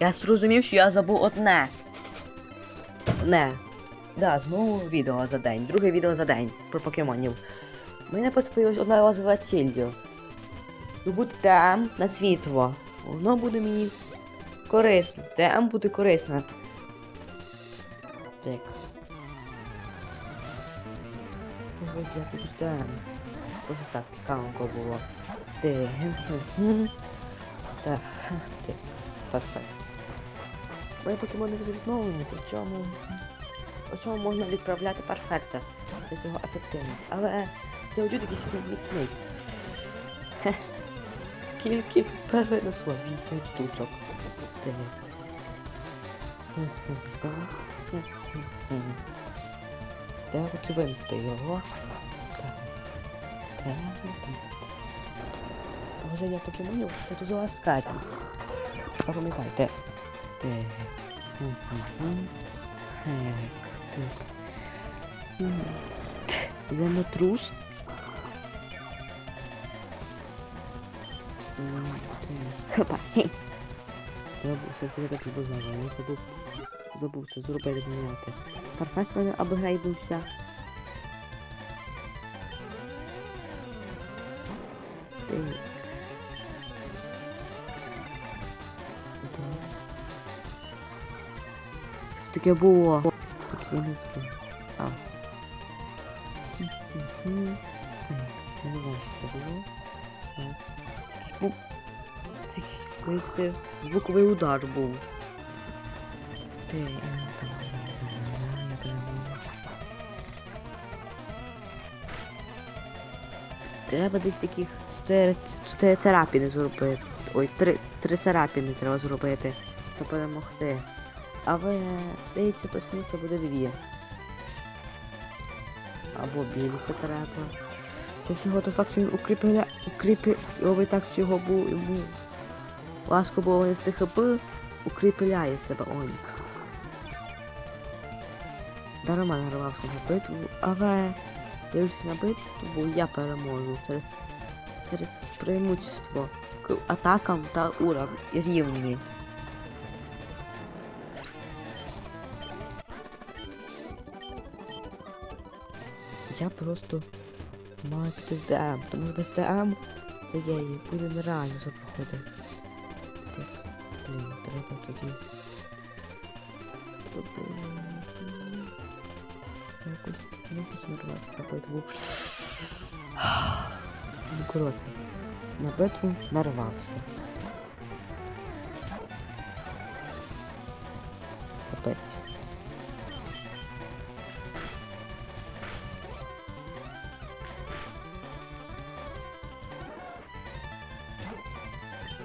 Я зрозумів, що я забув одне. Не. Да, знову відео за день. Друге відео за день про покемонів. У мене просто появилась одна важлива ціль. Добути ТМ на світло. Воно буде мені корисно. ТМ буде корисно. Так. Ось я тут ТМ. Просто так цікавенько було. Ти. Так. Ти. Перфект. Мої покемони вже відновлені, причому. Причому можна відправляти перфекція через його ефективність. Але це якийсь міцний. Хе. Скільки ХП винесло? 8 штучок. Треба поки винести його. Положення покемонів це дуже ласкавість. Запам'ятайте. Так. Так. Землетрус. Так. Хопа. Хе. Треба все як забув. Я забув. Забув це зробити поміняти. Парфець мене апгрейднувся. Таке було? Я не. А. Я не знаю, що це було. Це. Це якийсь звуковий удар був. Ти, там. Треба десь таких чотири, царапини зробити. Ой, три, три царапини треба зробити, щоб перемогти. Але, здається, то смісля буде дві. Або більше треба. Це цього то факт, що він укріпляє, укріпи, робить так, що його був, йому важко було винести хп, укріпляє себе Онікс. Дарма нарвався на битву, але дивлюся на битву, я переможу через, через преимущество к атакам та уров рівні. Я просто маю піти з ДМ, тому без ДМ цієї буде нереально вже проходити. Так, блін, треба тоді. Не хочу нарватися на битву. Ну, коротше, на битву нарвався.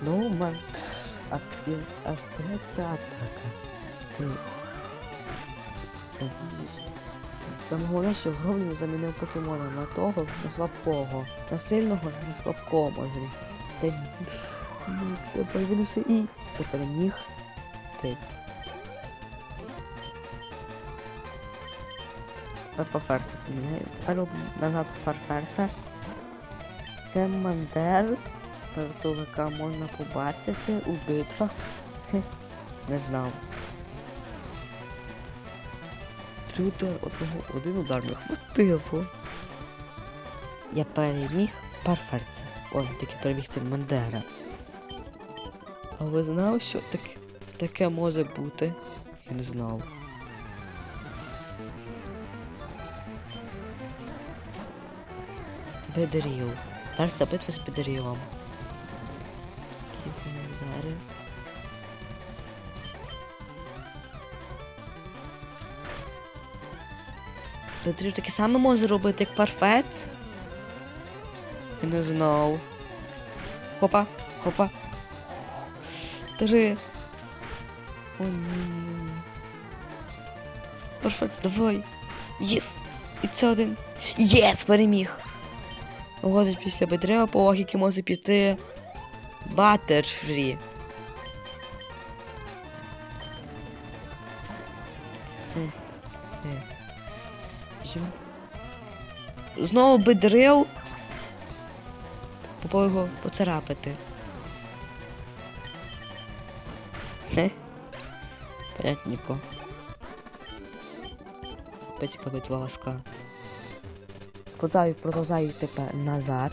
Ну, ман... Опять, атака. Ти... Саме головне, що замінив покемона на того, на слабкого. На сильного, на слабкого може. Це... Ну, Тепер і... Я переміг. Ти. Тепер по ферці поміняю. Назад фарферця. Це Мандер. Стартовика можна побачити у битвах. Не знав. Три одного, один удар не хватило. Я переміг Парферця. О, таки переміг це Мандера. А ви знали, що таке, таке може бути? Я не знав. Бедеріл. Перша битва з Бедерілом. Які вони таке саме може робити, як парфець? Я не знав. Хопа, хопа. Три. О, ні. Парфець, давай. Єс! І це один. Єс! Переміг! Виходить після бедрева по логіки може піти. Баттерфрі. Знову бедрил. Попав його поцарапати. Хе. Понятненько. Петька будь ласка. Продовжаю, продовжаю тепер назад.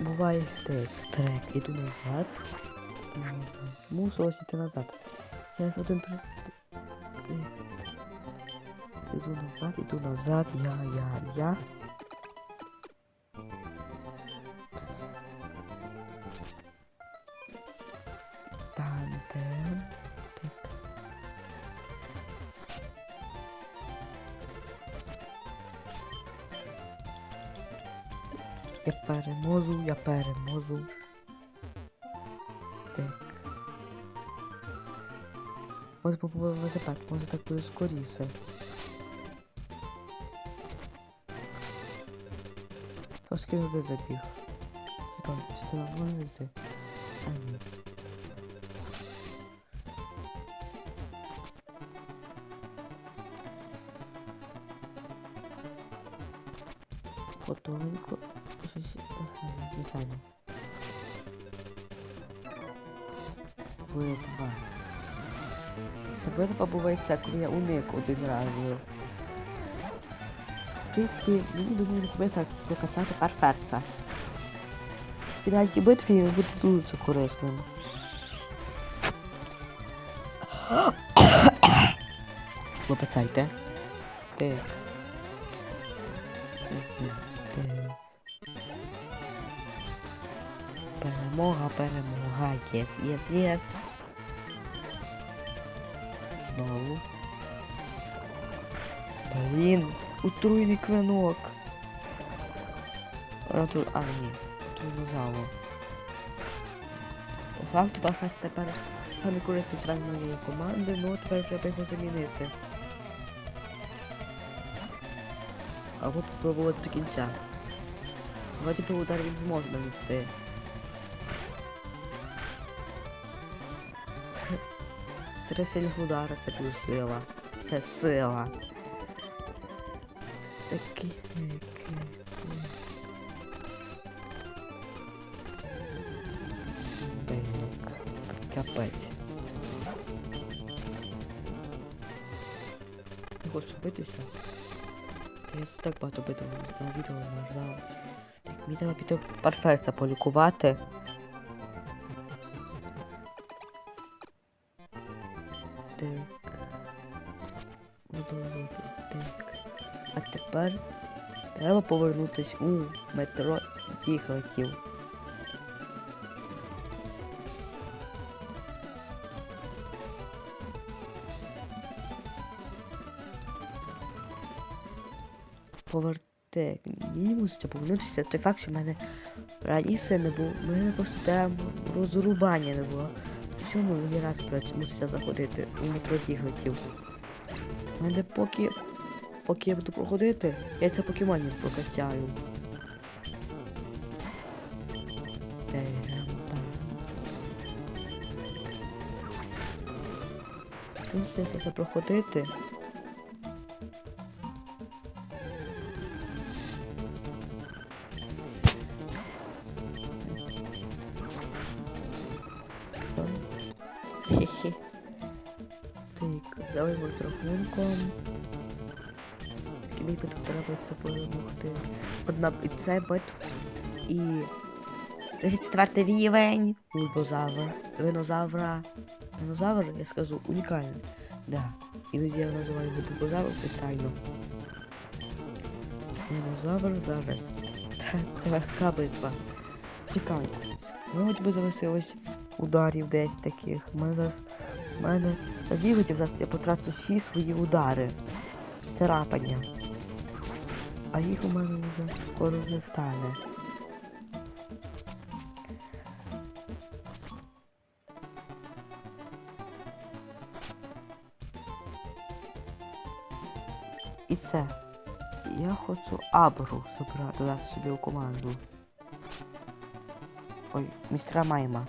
Буває так, трек, іду назад. М, Мушу ось іти назад. Зараз один при... Так, так. Іду назад, іду назад, я, я, я. Тандем. Так. Я переможу, я переможу. Так. Може попробуємо велосипед, може так буде не забіг. Чекай, чи ти нормально йти? А ні. Потоненько. Щось. Звичайно. Битва. Ця битва бувається, коли я уник один раз. Принципі, мені думаю, комусь прокачати парферца. В фінальній битві він буде дуже корисним. Вибачайте. Ти. Перемога, перемога. Єс, єс, єс. Знову. Блін, утруйний квинок. А, тут, а, ні. Тут зало. По факту Бафець тепер саме корисний член моєї команди, ну тепер треба його замінити. Або попробувати до кінця. Вроді би удар він зможе нанести. Три сильних удара це плюс сила. Це сила. Такі. такі. Так. Капець. Не хочу битися. Я так багато битв на відео нажав. Так, мені треба піти парферця полікувати. Так. Так. А тепер треба повернутись у метро їхатів. Поверте. Мені муситься повернутися той факт, що в мене раніше не було. У мене просто там розрубання не було. Чому мені раз муситься заходити у метро діглетів? У мене поки. Поки я буду проходити, я це покемонів прокачаю. Терам-пам. Ну, все це проходити. Хе-хе. Так, його рахунком. Мені тут треба це перемогти. Одна і це битва. І 34 рівень. Ульбозавр. Винозавра. Винозавр, я скажу, унікальний. Да. Іноді я називаю його бульбозавр спеціально. Винозавр зараз. Це легка битва. Цікаво. Ми хоч би залишилось ударів десь таких. У мене зараз. У мене діготів зараз я потрачу всі свої удари. Це рапання. А їх у мене вже скоро не стане. І це. Я хочу Абру забрати, додати собі у команду. Ой, містера Майма.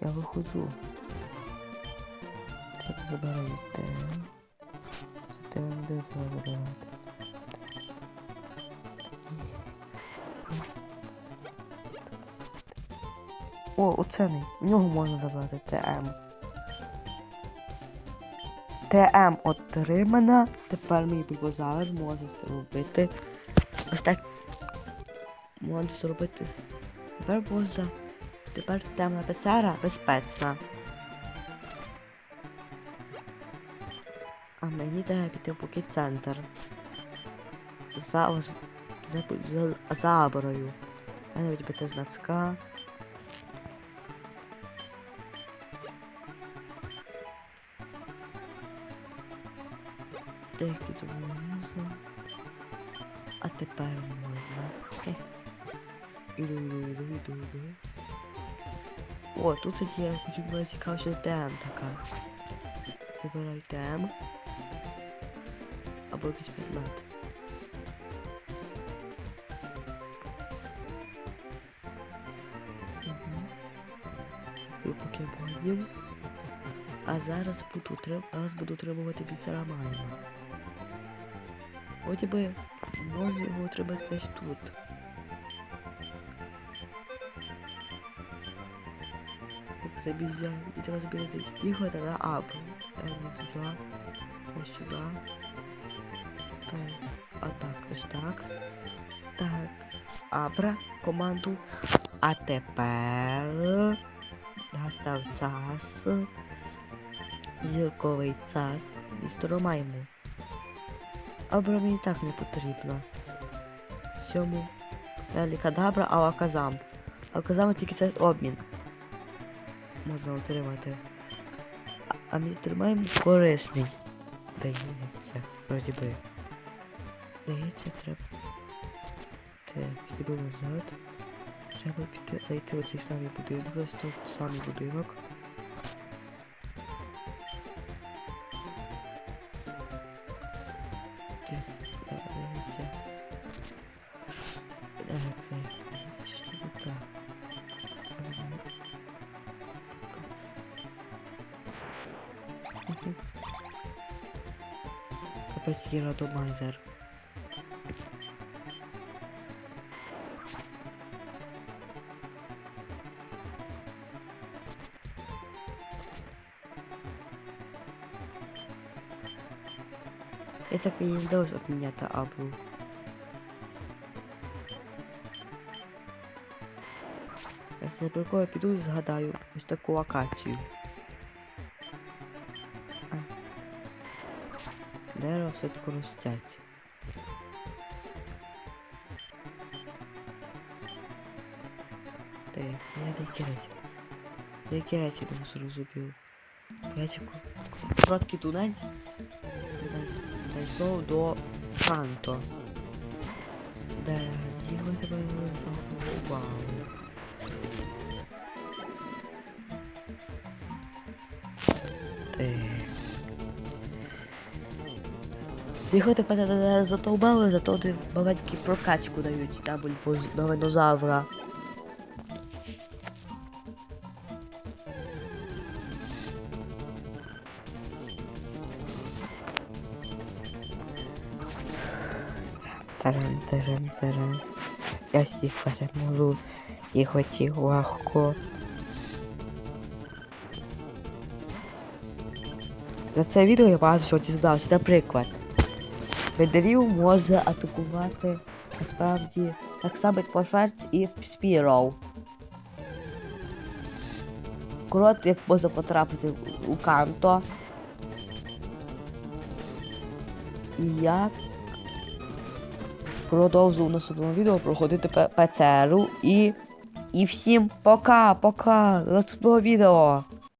Я виходжу. забираю те. Це те, де треба забирати. О, оцений. В нього можна забрати ТМ. ТМ отримана. Тепер мій бульбозавр може зробити. Ось так. Може зробити. Тепер можна. Тепер темна пецера безпечна. А мені треба піти поки центр. За, за, за, за Аброю. Я навіть бити знацька. Деякі допомоги. А тепер можна. Іду, іду. О, тут є, цікаво, що ТМ така. Вибирай ТМ. Або якийсь предмет. Поки поїм. А зараз буду зараз буду требувати бісера майна. От би можна його отримати десь тут. Так забіжджаю і треба збігати їхати на ап. Е, не туди. Ось сюди. Е, А так, так. Так. Абра команду. А тепер настав час. Зірковий час. І стромаємо. Абра мені так не потрібно. Сьому. Елікадабра, алаказам. Алаказам тільки це обмін. Можна отримати. А, а ми тримаємо корисний. Дається, вроді би. Дається, треба. Так, іду назад. Треба піти, зайти в цей самий будинок, ось тут самий будинок. Капець який рандомайзер. Я так і не вдалося обміняти абу. Я за прикол піду і згадаю ось Дерева все-таки ростять. Так, я деякі речі. Деякі речі не зрозумів. Речі, короткий тунель знайшов до Канто. Де його себе заблокували. Так. Його тепер не затовбали, зато ти маленькі прокачку дають там до динозавра. Таран, таран, таран. Я всіх переможу. І хотів легко. За це відео я багато чого дізнався. Наприклад, Федерів може атакувати насправді так само як Форферц і Спіроу. Крот як може потрапити у Канто. І як продовжу у наступному відео проходити ПЦРу і. І всім пока, пока, до наступного відео.